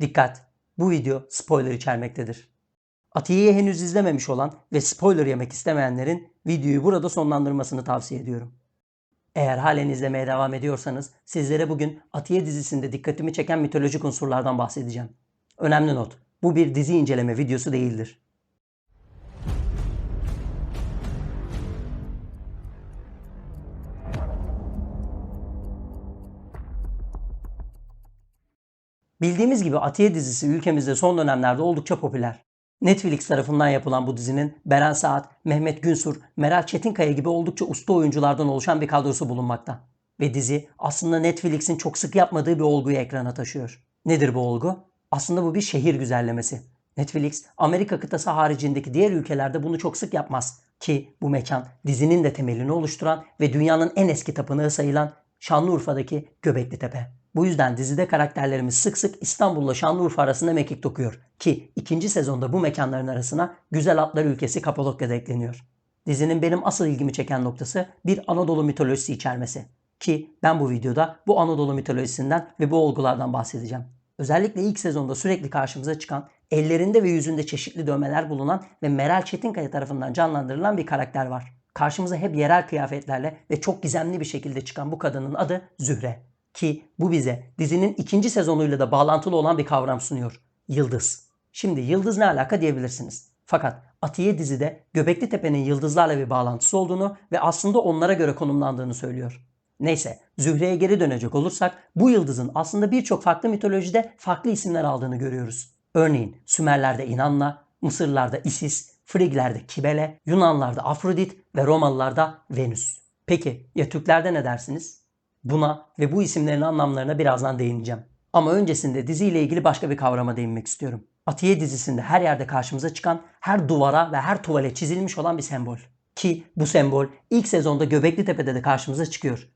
Dikkat! Bu video spoiler içermektedir. Atiye'yi henüz izlememiş olan ve spoiler yemek istemeyenlerin videoyu burada sonlandırmasını tavsiye ediyorum. Eğer halen izlemeye devam ediyorsanız sizlere bugün Atiye dizisinde dikkatimi çeken mitolojik unsurlardan bahsedeceğim. Önemli not. Bu bir dizi inceleme videosu değildir. Bildiğimiz gibi Atiye dizisi ülkemizde son dönemlerde oldukça popüler. Netflix tarafından yapılan bu dizinin Beren Saat, Mehmet Günsur, Meral Çetinkaya gibi oldukça usta oyunculardan oluşan bir kadrosu bulunmakta. Ve dizi aslında Netflix'in çok sık yapmadığı bir olguyu ekrana taşıyor. Nedir bu olgu? Aslında bu bir şehir güzellemesi. Netflix, Amerika kıtası haricindeki diğer ülkelerde bunu çok sık yapmaz. Ki bu mekan dizinin de temelini oluşturan ve dünyanın en eski tapınağı sayılan Şanlıurfa'daki Göbekli Tepe. Bu yüzden dizide karakterlerimiz sık sık İstanbul'la Şanlıurfa arasında mekik dokuyor. Ki ikinci sezonda bu mekanların arasına Güzel Atlar ülkesi Kapadokya'da ekleniyor. Dizinin benim asıl ilgimi çeken noktası bir Anadolu mitolojisi içermesi. Ki ben bu videoda bu Anadolu mitolojisinden ve bu olgulardan bahsedeceğim. Özellikle ilk sezonda sürekli karşımıza çıkan, ellerinde ve yüzünde çeşitli dövmeler bulunan ve Meral Çetinkaya tarafından canlandırılan bir karakter var. Karşımıza hep yerel kıyafetlerle ve çok gizemli bir şekilde çıkan bu kadının adı Zühre. Ki bu bize dizinin ikinci sezonuyla da bağlantılı olan bir kavram sunuyor. Yıldız. Şimdi yıldız ne alaka diyebilirsiniz. Fakat Atiye dizide Göbekli Tepe'nin yıldızlarla bir bağlantısı olduğunu ve aslında onlara göre konumlandığını söylüyor. Neyse Zühre'ye geri dönecek olursak bu yıldızın aslında birçok farklı mitolojide farklı isimler aldığını görüyoruz. Örneğin Sümerler'de Inanna, Mısırlarda Isis, Frigler'de Kibele, Yunanlarda Afrodit ve Romalılarda Venüs. Peki ya Türklerde ne dersiniz? Buna ve bu isimlerin anlamlarına birazdan değineceğim. Ama öncesinde diziyle ilgili başka bir kavrama değinmek istiyorum. Atiye dizisinde her yerde karşımıza çıkan, her duvara ve her tuvale çizilmiş olan bir sembol. Ki bu sembol ilk sezonda Göbekli Tepe'de de karşımıza çıkıyor.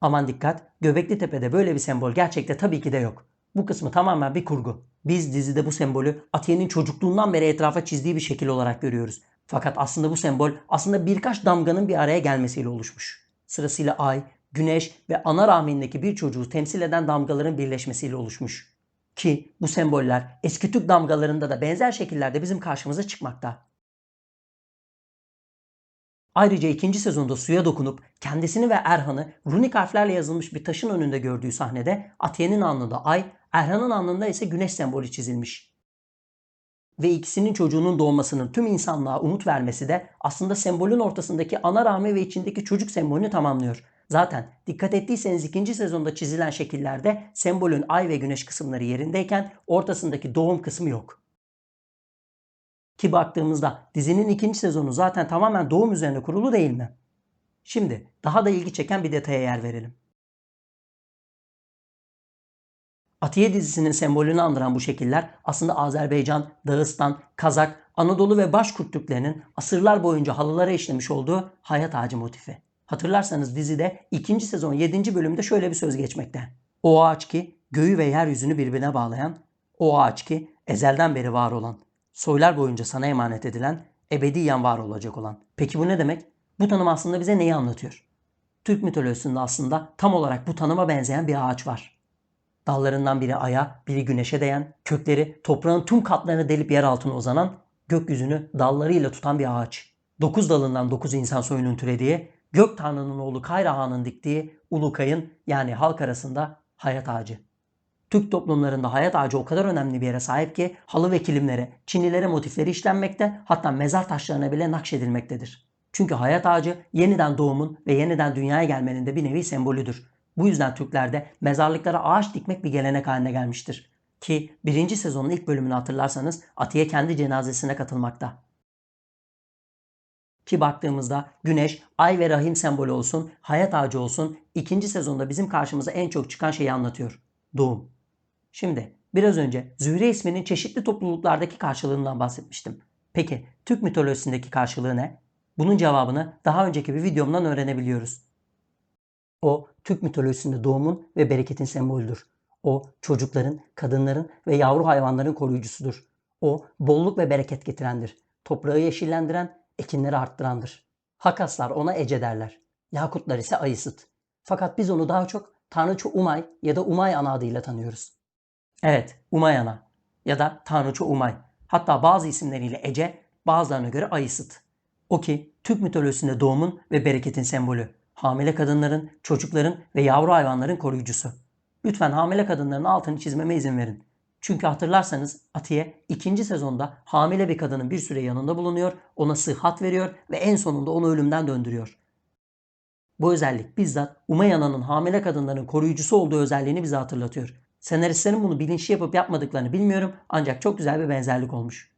Aman dikkat, Göbekli Tepe'de böyle bir sembol gerçekte tabii ki de yok. Bu kısmı tamamen bir kurgu. Biz dizide bu sembolü Atiye'nin çocukluğundan beri etrafa çizdiği bir şekil olarak görüyoruz. Fakat aslında bu sembol aslında birkaç damganın bir araya gelmesiyle oluşmuş. Sırasıyla ay, güneş ve ana rahmindeki bir çocuğu temsil eden damgaların birleşmesiyle oluşmuş. Ki bu semboller eski Türk damgalarında da benzer şekillerde bizim karşımıza çıkmakta. Ayrıca ikinci sezonda suya dokunup kendisini ve Erhan'ı runik harflerle yazılmış bir taşın önünde gördüğü sahnede Atiye'nin alnında ay, Erhan'ın alnında ise güneş sembolü çizilmiş. Ve ikisinin çocuğunun doğmasının tüm insanlığa umut vermesi de aslında sembolün ortasındaki ana rahmi ve içindeki çocuk sembolünü tamamlıyor. Zaten dikkat ettiyseniz ikinci sezonda çizilen şekillerde sembolün ay ve güneş kısımları yerindeyken ortasındaki doğum kısmı yok. Ki baktığımızda dizinin ikinci sezonu zaten tamamen doğum üzerine kurulu değil mi? Şimdi daha da ilgi çeken bir detaya yer verelim. Atiye dizisinin sembolünü andıran bu şekiller aslında Azerbaycan, Dağıstan, Kazak, Anadolu ve Başkurt Türklerinin asırlar boyunca halılara işlemiş olduğu hayat ağacı motifi. Hatırlarsanız dizide ikinci sezon 7. bölümde şöyle bir söz geçmekte. O ağaç ki göğü ve yeryüzünü birbirine bağlayan, o ağaç ki ezelden beri var olan, soylar boyunca sana emanet edilen, ebediyen var olacak olan. Peki bu ne demek? Bu tanım aslında bize neyi anlatıyor? Türk mitolojisinde aslında tam olarak bu tanıma benzeyen bir ağaç var. Dallarından biri aya, biri güneşe değen, kökleri toprağın tüm katlarını delip yer altına uzanan, gökyüzünü dallarıyla tutan bir ağaç. Dokuz dalından dokuz insan soyunun türediği, gök tanrının oğlu Kayra Han'ın diktiği Ulukay'ın yani halk arasında hayat ağacı. Türk toplumlarında hayat ağacı o kadar önemli bir yere sahip ki halı ve kilimlere, çinilere motifleri işlenmekte hatta mezar taşlarına bile nakşedilmektedir. Çünkü hayat ağacı yeniden doğumun ve yeniden dünyaya gelmenin de bir nevi sembolüdür. Bu yüzden Türklerde mezarlıklara ağaç dikmek bir gelenek haline gelmiştir. Ki birinci sezonun ilk bölümünü hatırlarsanız Atiye kendi cenazesine katılmakta. Ki baktığımızda güneş, ay ve rahim sembolü olsun, hayat ağacı olsun ikinci sezonda bizim karşımıza en çok çıkan şeyi anlatıyor. Doğum. Şimdi biraz önce Zühre isminin çeşitli topluluklardaki karşılığından bahsetmiştim. Peki Türk mitolojisindeki karşılığı ne? Bunun cevabını daha önceki bir videomdan öğrenebiliyoruz. O Türk mitolojisinde doğumun ve bereketin sembolüdür. O çocukların, kadınların ve yavru hayvanların koruyucusudur. O bolluk ve bereket getirendir. Toprağı yeşillendiren, ekinleri arttırandır. Hakaslar ona Ece derler. Yakutlar ise Ayısıt. Fakat biz onu daha çok Tanrıça Umay ya da Umay ana adıyla tanıyoruz. Evet, Umayana ya da Tanrıça Umay. Hatta bazı isimleriyle Ece, bazılarına göre Ayısıt. O ki Türk mitolojisinde doğumun ve bereketin sembolü. Hamile kadınların, çocukların ve yavru hayvanların koruyucusu. Lütfen hamile kadınların altını çizmeme izin verin. Çünkü hatırlarsanız Atiye ikinci sezonda hamile bir kadının bir süre yanında bulunuyor, ona sıhhat veriyor ve en sonunda onu ölümden döndürüyor. Bu özellik bizzat Umayana'nın hamile kadınların koruyucusu olduğu özelliğini bize hatırlatıyor. Senaristlerin bunu bilinçli yapıp yapmadıklarını bilmiyorum ancak çok güzel bir benzerlik olmuş.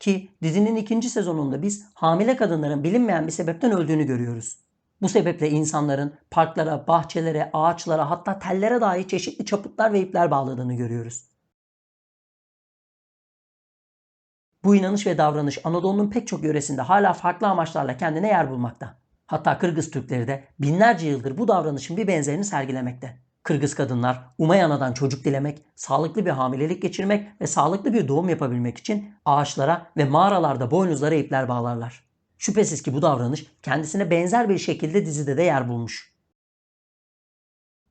Ki dizinin ikinci sezonunda biz hamile kadınların bilinmeyen bir sebepten öldüğünü görüyoruz. Bu sebeple insanların parklara, bahçelere, ağaçlara hatta tellere dahi çeşitli çaputlar ve ipler bağladığını görüyoruz. Bu inanış ve davranış Anadolu'nun pek çok yöresinde hala farklı amaçlarla kendine yer bulmakta. Hatta Kırgız Türkleri de binlerce yıldır bu davranışın bir benzerini sergilemekte. Kırgız kadınlar Umayanadan çocuk dilemek, sağlıklı bir hamilelik geçirmek ve sağlıklı bir doğum yapabilmek için ağaçlara ve mağaralarda boynuzlara ipler bağlarlar. Şüphesiz ki bu davranış kendisine benzer bir şekilde dizide de yer bulmuş.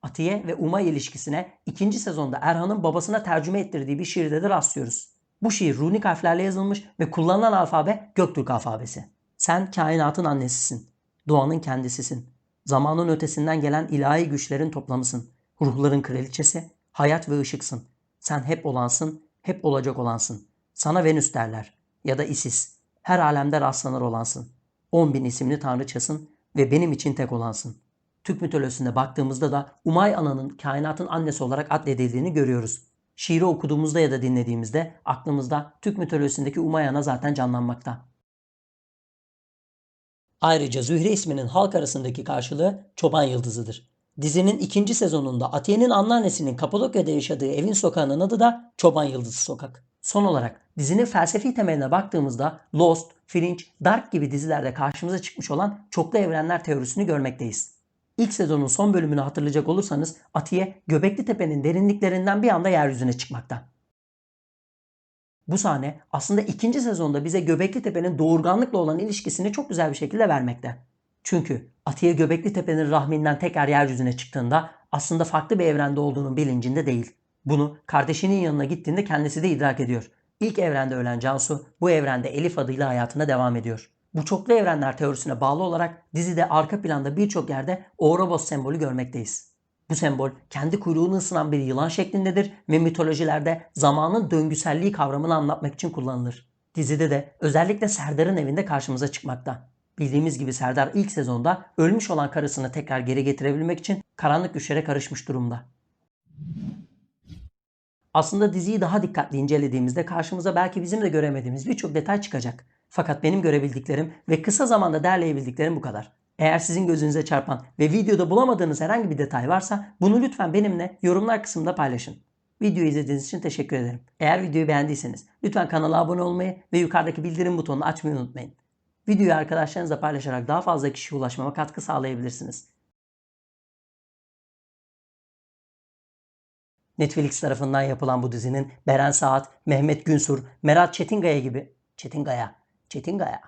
Atiye ve Umay ilişkisine ikinci sezonda Erhan'ın babasına tercüme ettirdiği bir şiirde de rastlıyoruz. Bu şiir runik harflerle yazılmış ve kullanılan alfabe Göktürk alfabesi. Sen kainatın annesisin. Doğanın kendisisin. Zamanın ötesinden gelen ilahi güçlerin toplamısın. Ruhların kraliçesi, hayat ve ışıksın. Sen hep olansın, hep olacak olansın. Sana Venüs derler ya da Isis. Her alemde rastlanır olansın. On bin isimli tanrıçasın ve benim için tek olansın. Türk mitolojisine baktığımızda da Umay Ana'nın kainatın annesi olarak adledildiğini görüyoruz. Şiiri okuduğumuzda ya da dinlediğimizde aklımızda Türk mitolojisindeki Umay Ana zaten canlanmakta. Ayrıca Zühre isminin halk arasındaki karşılığı çoban yıldızıdır. Dizinin ikinci sezonunda Atiye'nin anneannesinin Kapadokya'da yaşadığı evin sokağının adı da Çoban Yıldızı Sokak. Son olarak dizinin felsefi temeline baktığımızda Lost, Fringe, Dark gibi dizilerde karşımıza çıkmış olan çoklu evrenler teorisini görmekteyiz. İlk sezonun son bölümünü hatırlayacak olursanız Atiye Göbekli Tepe'nin derinliklerinden bir anda yeryüzüne çıkmakta. Bu sahne aslında ikinci sezonda bize Göbekli Tepe'nin doğurganlıkla olan ilişkisini çok güzel bir şekilde vermekte. Çünkü Atiye Göbekli Tepe'nin rahminden tekrar yeryüzüne çıktığında aslında farklı bir evrende olduğunun bilincinde değil. Bunu kardeşinin yanına gittiğinde kendisi de idrak ediyor. İlk evrende ölen Cansu bu evrende Elif adıyla hayatına devam ediyor. Bu çoklu evrenler teorisine bağlı olarak dizide arka planda birçok yerde Ouroboros sembolü görmekteyiz. Bu sembol kendi kuyruğunu ısınan bir yılan şeklindedir ve mitolojilerde zamanın döngüselliği kavramını anlatmak için kullanılır. Dizide de özellikle Serdar'ın evinde karşımıza çıkmakta. Bildiğimiz gibi Serdar ilk sezonda ölmüş olan karısını tekrar geri getirebilmek için karanlık güçlere karışmış durumda. Aslında diziyi daha dikkatli incelediğimizde karşımıza belki bizim de göremediğimiz birçok detay çıkacak. Fakat benim görebildiklerim ve kısa zamanda derleyebildiklerim bu kadar. Eğer sizin gözünüze çarpan ve videoda bulamadığınız herhangi bir detay varsa bunu lütfen benimle yorumlar kısmında paylaşın. Videoyu izlediğiniz için teşekkür ederim. Eğer videoyu beğendiyseniz lütfen kanala abone olmayı ve yukarıdaki bildirim butonunu açmayı unutmayın. Videoyu arkadaşlarınızla paylaşarak daha fazla kişiye ulaşmama katkı sağlayabilirsiniz. Netflix tarafından yapılan bu dizinin Beren Saat, Mehmet Günsur, Meral Çetingaya gibi Çetingaya, Çetingaya